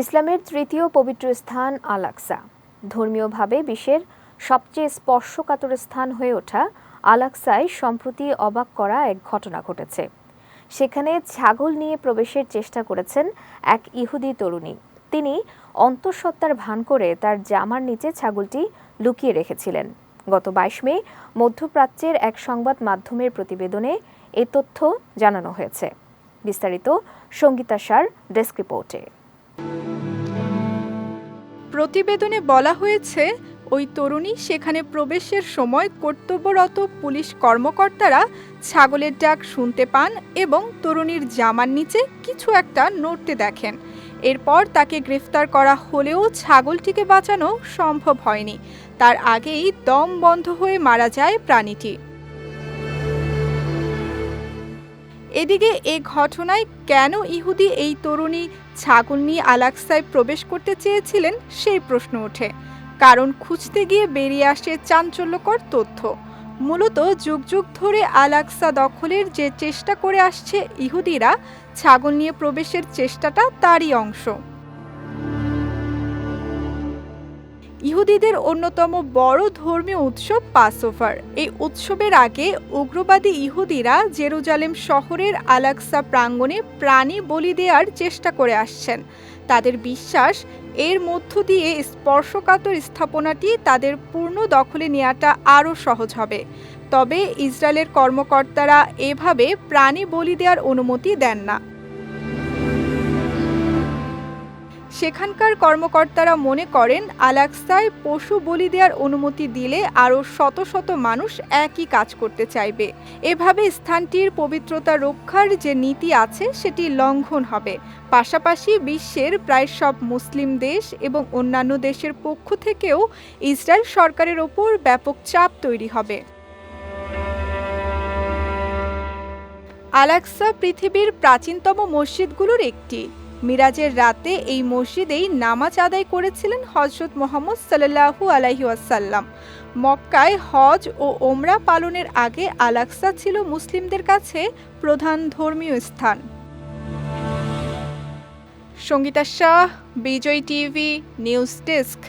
ইসলামের তৃতীয় পবিত্র স্থান আল আকসা ধর্মীয়ভাবে বিশ্বের সবচেয়ে স্পর্শকাতর স্থান হয়ে ওঠা আল আকসায় সম্প্রতি অবাক করা এক ঘটনা ঘটেছে। সেখানে ছাগল নিয়ে প্রবেশের চেষ্টা করেছেন এক ইহুদি তরুণী। তিনি অন্তঃসত্ত্বার ভান করে তার জামার নিচে ছাগলটি লুকিয়ে রেখেছিলেন। গত বাইশ মে, মধ্যপ্রাচ্যের এক সংবাদ মাধ্যমের প্রতিবেদনে এ তথ্য জানানো হয়েছে। বিস্তারিত সঙ্গীতা সার ডেস্ক রিপোর্টে। প্রতিবেদনে বলা হয়েছে, ওই তরুণী সেখানে প্রবেশের সময় কর্তব্যরত পুলিশ কর্মকর্তারা ছাগলের ডাক শুনতে পান এবং তরুণীর জামার নিচে কিছু একটা নড়তে দেখেন। এরপর তাকে গ্রেফতার করা হলেও ছাগলটিকে বাঁচানো সম্ভব হয়নি। তার আগেই দম বন্ধ হয়ে মারা যায় প্রাণীটি। এদিকে এ ঘটনায় কেন ইহুদি এই তরুণী ছাগল নিয়ে আলাক্সায় প্রবেশ করতে চেয়েছিলেন সেই প্রশ্ন ওঠে। কারণ খুঁজতে গিয়ে বেরিয়ে আসে চাঞ্চল্যকর তথ্য। মূলত যুগ যুগ ধরে আলাক্সা দখলের যে চেষ্টা করে আসছে ইহুদিরা, ছাগল নিয়ে প্রবেশের চেষ্টাটা তারই অংশ। ইহুদিদের অন্যতম বড় ধর্মীয় উৎসব পাসোভার এই উৎসবের আগে উগ্রবাদী ইহুদিরা জেরুজালেম শহরের আলাক্সা প্রাঙ্গণে প্রাণী বলি দেওয়ার চেষ্টা করে আসছেন। তাদের বিশ্বাস, এর মধ্য দিয়ে স্পর্শকাতর স্থাপনাটি তাদের পূর্ণ দখলে নেওয়াটা আরও সহজ হবে। তবে ইসরায়েলের কর্মকর্তারা এভাবে প্রাণী বলি দেওয়ার অনুমতি দেন না। সেখানকার কর্মকর্তারা মনে করেন, আলাক্সায় পশু বলি দেওয়ার অনুমতি দিলে আরও শত শত মানুষ একই কাজ করতে চাইবে। এভাবে স্থানটির পবিত্রতা রক্ষার যে নীতি আছে, সেটি লঙ্ঘন হবে। পাশাপাশি বিশ্বের প্রায় সব মুসলিম দেশ এবং অন্যান্য দেশের পক্ষ থেকেও ইসরায়েল সরকারের ওপর ব্যাপক চাপ তৈরি হবে। আলাক্সা পৃথিবীর প্রাচীনতম মসজিদগুলোর একটি। মিরাজের রাতে এই মসজিদেই নামাজ আদায় করেছিলেন হজরত মোহাম্মদ সাল্লাহু আলাহি ওয়াসাল্লাম। মক্কায় হজ ও ওমরা পালনের আগে আলাক্সা ছিল মুসলিমদের কাছে প্রধান ধর্মীয় স্থান। Sangita Shah, Vijay TV, news desk.